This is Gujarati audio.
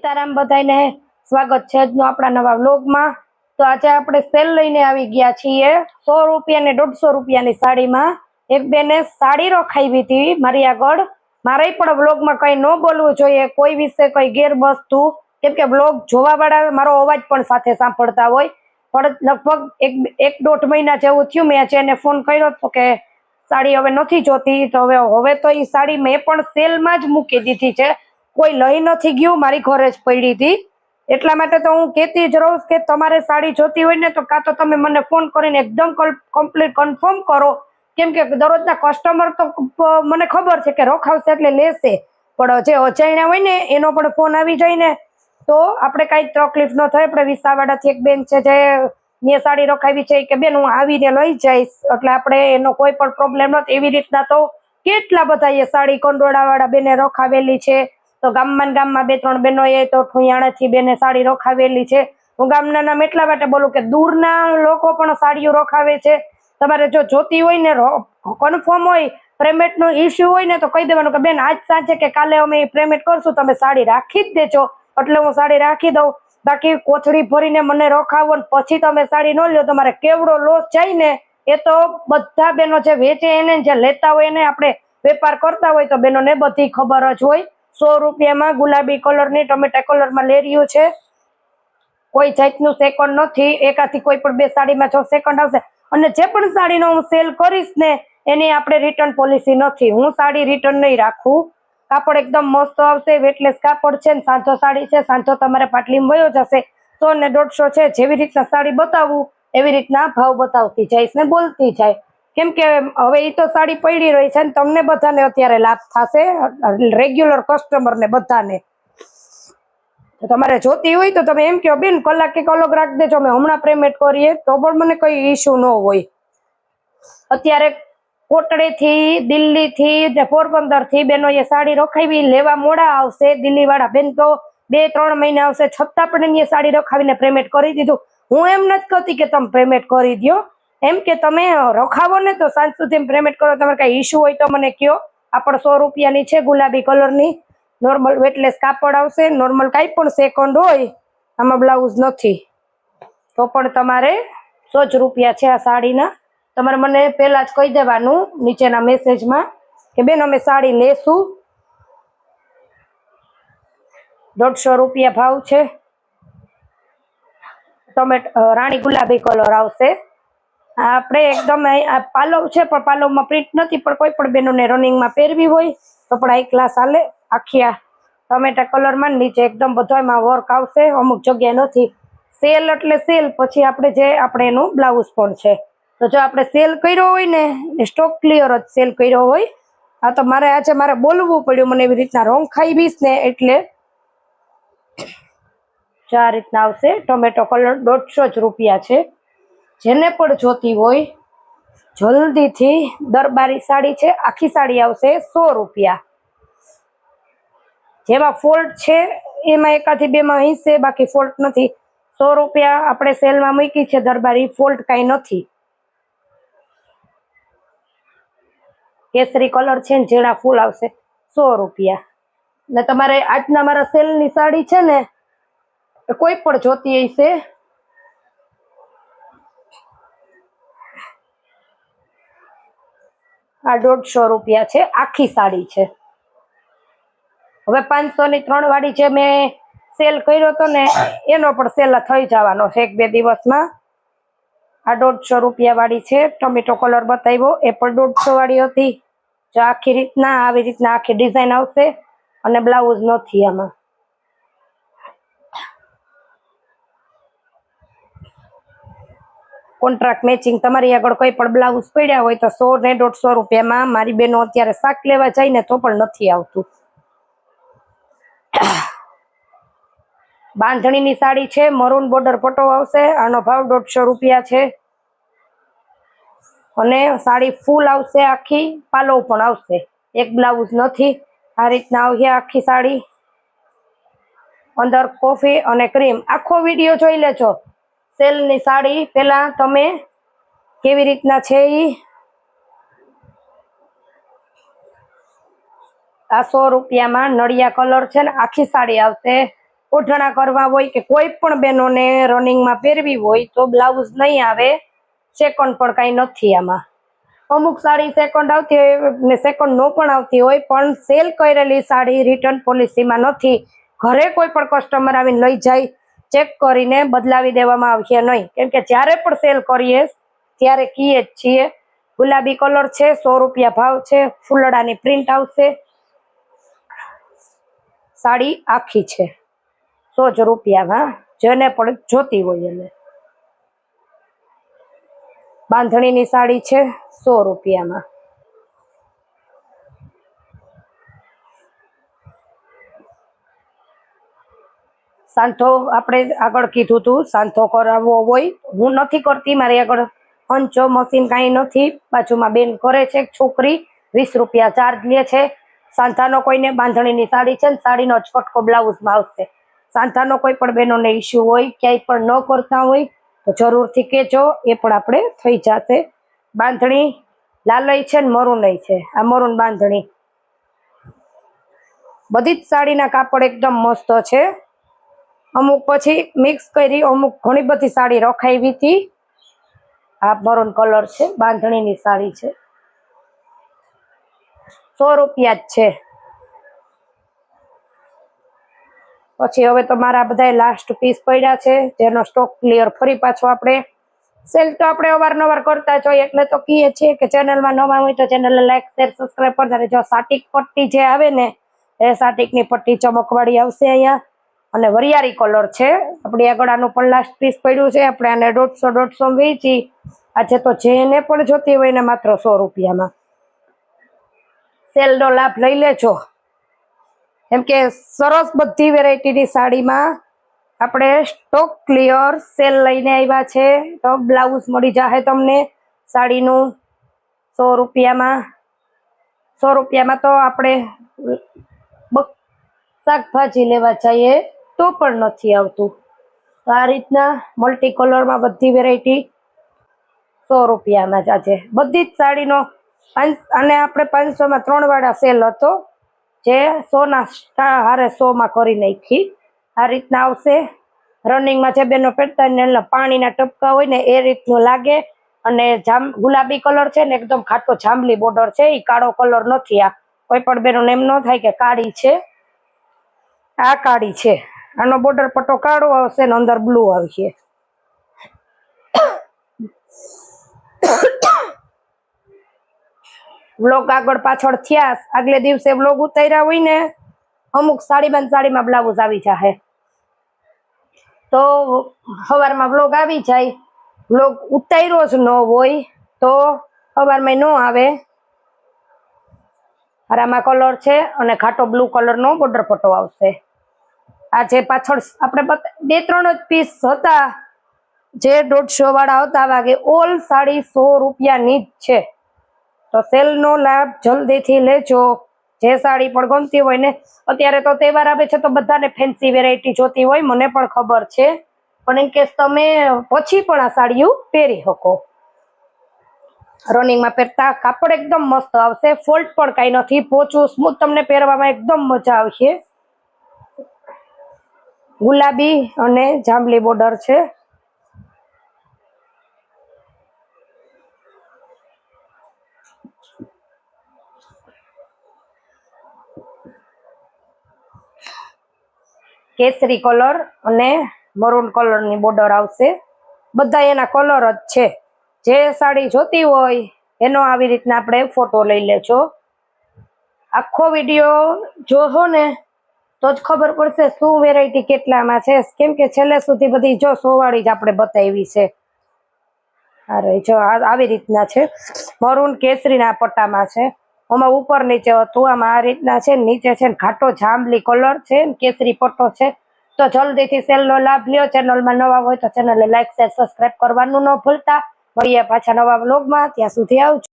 સીતારામ બધાને સ્વાગત છે આજનો આપણા નવા વ્લોગમાં. તો આજે આપણે સેલ લઈને આવી ગયા છીએ સો રૂપિયા ને દોઢસો રૂપિયાની સાડીમાં. એક બેને સાડી રખાવી હતી મારી આગળ. મારે પણ વ્લોગમાં કંઈ ન બોલવું જોઈએ, કોઈ વિશે કંઈ ગેરવસ્તુ. કેમ કે વ્લોગ જોવા વાળા મારો અવાજ પણ સાથે સાંભળતા હોય. પણ લગભગ એક એક દોઢ મહિના જેવું થયું મેં આજે એને ફોન કર્યો હતો કે સાડી હવે નથી જોતી, તો હવે હવે તો એ સાડી મેં પણ સેલમાં જ મૂકી દીધી છે. કોઈ લઈ નથી ગયું, મારી ઘરે જ પડી હતી. એટલા માટે તો હું કહેતી જ રહું કે તમારે સાડી જોતી હોય ને તો કાં તો તમે મને ફોન કરીને એકદમ કમ્પ્લીટ કન્ફર્મ કરો. કેમ કે દરરોજના કસ્ટમર તો મને ખબર છે કે રોખાવશે એટલે લેશે. પણ જે અજાણ્યા હોય ને, એનો પણ ફોન આવી જાય ને. તો આપણે કાંઈ તકલીફ ન થાય. આપણે વિસાવાડાથી એક બેન છે જે મેં સાડી રખાવી છે કે બેન હું આવીને લઈ જઈશ. એટલે આપણે એનો કોઈ પણ પ્રોબ્લેમ નથી. એવી રીતના તો કેટલા બધા એ સાડી કંડોળાવાળા બેને રખાવેલી છે. તો ગામમાં ગામમાં બે ત્રણ બહેનો એ તો ઠુયાણાથી બેને સાડી રોખાવેલી છે. હું ગામના નામ એટલા માટે બોલું કે દૂરના લોકો પણ સાડીઓ રોખાવે છે. તમારે જો જોતી હોય ને કન્ફર્મ હોય પેમેન્ટનો ઇસ્યુ હોય ને તો કહી દેવાનું કે બેન આજ સાંજે કે કાલે અમે પેમેન્ટ કરશું, તમે સાડી રાખી જ દેજો. એટલે હું સાડી રાખી દઉં. બાકી કોથળી ભરીને મને રોખાવો પછી તમે સાડી ન લ્યો, તમારે કેવડો લોસ જાય ને એ તો બધા બહેનો જે વેચે એને જે લેતા હોય એને આપણે વેપાર કરતા હોય તો બહેનોને બધી ખબર જ હોય. સો રૂપિયામાં ગુલાબી કલરની ટમેટા કલરમાં લેરિયું છે. કોઈ જાતનું સેકન્ડ નથી. એકાથી કોઈ પણ બે સાડીમાં જો સેકન્ડ આવશે. અને જે પણ સાડીનો હું સેલ કરીશ ને, એની આપણે રિટર્ન પોલિસી નથી. હું સાડી રિટર્ન નહીં રાખું. કાપડ એકદમ મસ્ત આવશે વેટલેસ કાપડ છે ને, સાંધો સાડી છે. સાંધો તમારે પાટલીમાં વયો જશે. સો ને દોઢસો છે. જેવી રીતના સાડી બતાવું, એવી રીતના ભાવ બતાવતી જઈશ ને બોલતી જાય. કેમ કે હવે એ તો સાડી પડી રહી છે ને તમને બધાને અત્યારે લાભ થશે રેગ્યુલર કસ્ટમરને બધાને. તમારે જોતી હોય તો તમે એમ કહો, બેન, કલાક એક અલગ રાખી દેજો, અમે હમણાં પેમેન્ટ કરીએ. તો પણ મને કઈ ઇશ્યુ ન હોય. અત્યારે કોટડેથી દિલ્હીથી ને પોરબંદરથી એ સાડી રખાવી, લેવા મોડા આવશે. દિલ્હી વાળા બેન તો બે, ત્રણ મહિના આવશે, છતાં પણ એની સાડી રખાવીને પેમેન્ટ કરી દીધું. હું એમ નથી કહેતી કે તમે પેમેન્ટ કરી દો એમ કે તમે રખાવો ને તો સાંજ સુધી પેમેન્ટ કરો. તમારે કાંઈ ઇશ્યુ હોય તો મને કહો આ પણ સો રૂપિયાની છે ગુલાબી કલરની નોર્મલ વેટલેસ કાપડ આવશે. નોર્મલ કાંઈ પણ સેકન્ડ હોય, આમાં બ્લાઉઝ નથી. તો પણ તમારે સો જ રૂપિયા છે આ સાડીના. તમારે મને પહેલાં જ કહી દેવાનું નીચેના મેસેજમાં કે, બેન, અમે સાડી લેશું. દોઢસો રૂપિયા ભાવ છે. ટમેટ રાણી ગુલાબી કલર આવશે. આપણે એકદમ આ પાલવ છે, પણ પાલવમાં પ્રિન્ટ નથી, પણ કોઈ પણ બહેનોને રનિંગમાં પહેરવી હોય, તો પણ આ ક્લાસ હાલે આખી ટમેટા કલરમાં નીચે એકદમ બધામાં વર્ક આવશે, અમુક જગ્યાએ નથી. સેલ એટલે સેલ પછી આપણે જે, આપણે એનું બ્લાઉઝ પણ છે. તો જો આપણે સેલ કર્યો હોય ને સ્ટોક ક્લિયર જ સેલ કર્યો હોય, આ તો મારે આજે મારે બોલવું પડ્યું, મને એવી રીતના રોંગ ખાઈ બીશ ને, એટલે ચાર રીતના આવશે. ટોમેટો કલર દોઢસો જ રૂપિયા છે. જેને પણ જોતી હોય, જલ્દીથી દરબારી સાડી છે, આખી સાડી આવશે સો રૂપિયા. જેમાં ફોલ્ટ છે, એમાં એકાથી બેમાં હિંસે બાકી ફોલ્ટ નથી. સો રૂપિયા આપણે સેલમાં મૂકી છે, દરબારી ફોલ્ટ કાંઈ નથી. કેસરી કલર છે ને જેના ફૂલ આવશે સો રૂપિયા. ને તમારે આજના મારા સેલની સાડી છે ને, કોઈ પણ જોતી હશે આ દોઢસો રૂપિયા છે. આખી સાડી છે. હવે પાંચસો ની ત્રણ વાળી છે મેં સેલ કર્યો હતો ને, એનો પણ સેલ થઈ જવાનો છે એક બે દિવસમાં. આ દોઢસો રૂપિયા વાળી છે. ટોમેટો કલર બતાવ્યો. એ પણ દોઢસો વાળી હતી. જો આખી રીતના, આવી રીતના આખી ડિઝાઇન આવશે અને બ્લાઉઝ નથી આમાં. કોન્ટ્રાક્ટ મેચિંગ તમારી આગળ કોઈ પણ બ્લાઉઝ પડ્યા હોય તો સો ને દોઢસો રૂપિયામાં મારી બેનો અત્યારે શાક લેવા જાય ને તો પણ નથી આવતું. બાંધણીની સાડી છે, મરૂન બોર્ડર પટો આવશે, આનો ભાવ દોઢસો રૂપિયા છે. અને સાડી ફૂલ આવશે આખી પાલવ પણ આવશે. એક બ્લાઉઝ નથી. આ રીતના આવશે આખી સાડી. અંદર કોફી અને ક્રીમ આખો વીડિયો જોઈ લેજો. સેલની સાડી પેલા તમે કેવી રીતના છે ઈ? આ સો રૂપિયામાં નળિયા કલર છે ને આખી સાડી આવશે. ઓઢણા કરવા હોય કે કોઈ પણ બહેનોને રનિંગમાં પહેરવી હોય તો બ્લાઉઝ નહીં આવે. સેકન્ડ પણ કાંઈ નથી આમાં. અમુક સાડી સેકન્ડ આવતી હોય ને સેકન્ડ નો પણ આવતી હોય, પણ સેલ કરેલી સાડી રિટર્ન પોલિસીમાં નથી. ઘરે કોઈ પણ કસ્ટમર આવીને લઈ જાય ચેક કરીને બદલાવી દેવામાં આવશે નહીં. કેમ કે જ્યારે પણ સેલ કરીએ, ત્યારે કહીએ જ છીએ, ગુલાબી કલર છે, સો રૂપિયા ભાવ છે, ફૂલડાની પ્રિન્ટ આવશે. સાડી આખી છે, સો જ રૂપિયામાં, જેને પણ જોતી હોય એને. બાંધણીની સાડી છે, સો રૂપિયામાં. સાંથો આપણે આગળ કીધું હતું સાંથો કરાવવો હોય. હું નથી કરતી, મારી આગળ પંચો મશીન કાંઈ નથી. બાજુમાં બેન કરે છે છોકરી વીસ રૂપિયા ચાર્જ લે છે. સાંથાનો કોઈને બાંધણીની સાડી છે ને, સાડીનો છોટકો બ્લાઉઝમાં આવશે. સાંથાનો કોઈ પણ બહેનોને ઇસ્યુ હોય, ક્યાંય પણ ન કરતા હોય, તો જરૂરથી કહેજો, એ પણ આપણે થઈ જશે. બાંધણી લાલય છે ને, મરૂનય છે. આ મરૂન બાંધણી. બધી જ સાડીના કાપડ એકદમ મસ્ત છે. અમુક પછી મિક્સ કરી, અમુક ઘણી બધી સાડી રખાવી હતી. આ મરૂન કલર છે, બાંધણીની સાડી છે. સો રૂપિયા જ છે. પછી હવે તો મારા બધા લાસ્ટ પીસ પડ્યા છે, જેનો સ્ટોક ક્લિયર ફરી પાછો આપણે સેલ તો આપણે અવારનવાર કરતા જ હોય, એટલે તો કહીએ છીએ કે ચેનલમાં નવા હોય તો ચેનલને લાઈક શેર સબસ્ક્રાઈબ કરતા જો સાટિક પટ્ટી જે આવે ને, એ સાટિકની પટ્ટી ચમકવાળી આવશે અહીંયા. અને વરિયાળી કલર છે. આપણી આગળ આનું લાસ્ટ પીસ પડ્યું છે. આપણે આને દોઢસો દોઢસો વેચી. આજે તો જેને પણ જોતી હોય ને માત્ર સો રૂપિયામાં. સેલનો લાભ લઈ લેજો. એમ કે સરસ બધી વેરાયટીની સાડીમાં આપણે સ્ટોક ક્લિયર સેલ લઈને આવ્યા છે. તો બ્લાઉઝ મળી જશે તમને સાડીનું. સો રૂપિયામાં. સો રૂપિયામાં તો આપણે શાકભાજી લેવા જઈએ. તો પણ નથી આવતું. આ રીતના મલ્ટી કલરમાં બધી વેરાયટી સો રૂપિયામાં જ આજે. બધી જ સાડીનો અને આપણે પાંચસોમાં ત્રણ વાળા સેલ હતો, જે સોના હારે સોમાં કરી નાખી. આ રીતના આવશે. રનિંગમાં જે બેનો પહેરતા ને એના પાણીના ટપકા હોય ને એ રીતનું લાગે. અને જામ, ગુલાબી કલર છે ને એકદમ ખાટો જાંબલી બોર્ડર છે એ કાળો કલર નથી આ. કોઈ પણ બેનો એમ ન થાય કે કાળી છે. આ કાળી છે. આનો બોર્ડર પટ્ટો કાળો આવશે ને અંદર બ્લુ આવશે. બ્લોગ આગળ પાછળ થયા. આગલે દિવસે બ્લોગ ઉતાર્યા હોય ને, અમુક સાડીમાં ને સાડીમાં બ્લાઉઝ આવી જાય તો સવારમાં બ્લોગ આવી જાય. બ્લોગ ઉતાર્યો જ ન હોય તો સવારમાં ન આવે. આરામાં કલર છે અને ઘાટો બ્લુ કલરનો બોર્ડર પટ્ટો આવશે. આ જે પાછળ આપણે બે ત્રણ જ પીસ હતા. જે દોઢસો વાળા હતા વાગે ઓલ સાડી સો રૂપિયાની જ છે. તો સેલનો લાભ જલ્દીથી લેજો. જે સાડી પણ ગમતી હોય ને, અત્યારે તો તહેવાર આવે છે તો બધાને ફેન્સી વેરાયટી જોતી હોય, મને પણ ખબર છે. પણ ઇન કેસ તમે પછી પણ આ સાડીઓ પહેરી શકો. રનિંગમાં પહેરતા કાપડ એકદમ મસ્ત આવશે. ફોલ્ટ પણ કાંઈ નથી, પોચું સ્મૂથ તમને પહેરવામાં એકદમ મજા આવશે. ગુલાબી અને જાંબલી બોર્ડર છે. કેસરી કલર અને મરૂન કલરની બોર્ડર આવશે. બધા એના કલર જ છે. જે સાડી જોતી હોય એનો આવી રીતના આપણે ફોટો લઈ લેજો. આખો વીડિયો જોશો ને તો જ ખબર પડશે શું વેરાયટી કેટલામાં છે. કેમ કે છેલ્લે સુધી બધી જો સોવાળી જ આપણે બતાવી છે. અરે, જો આવી રીતના છે. મરૂન કેસરીના પટ્ટામાં છે. આમાં ઉપર નીચે હતું. આમાં આ રીતના છે. નીચે છે ઘાટો જાંબલી કલર છે કેસરી પટ્ટો છે. તો જલ્દીથી સેલનો લાભ લ્યો. ચેનલમાં નવા હોય તો ચેનલને લાઈક શેર સબસ્ક્રાઈબ કરવાનું ન ભૂલતા. મળીએ પાછા નવા બ્લોગમાં ત્યાં સુધી આવજો.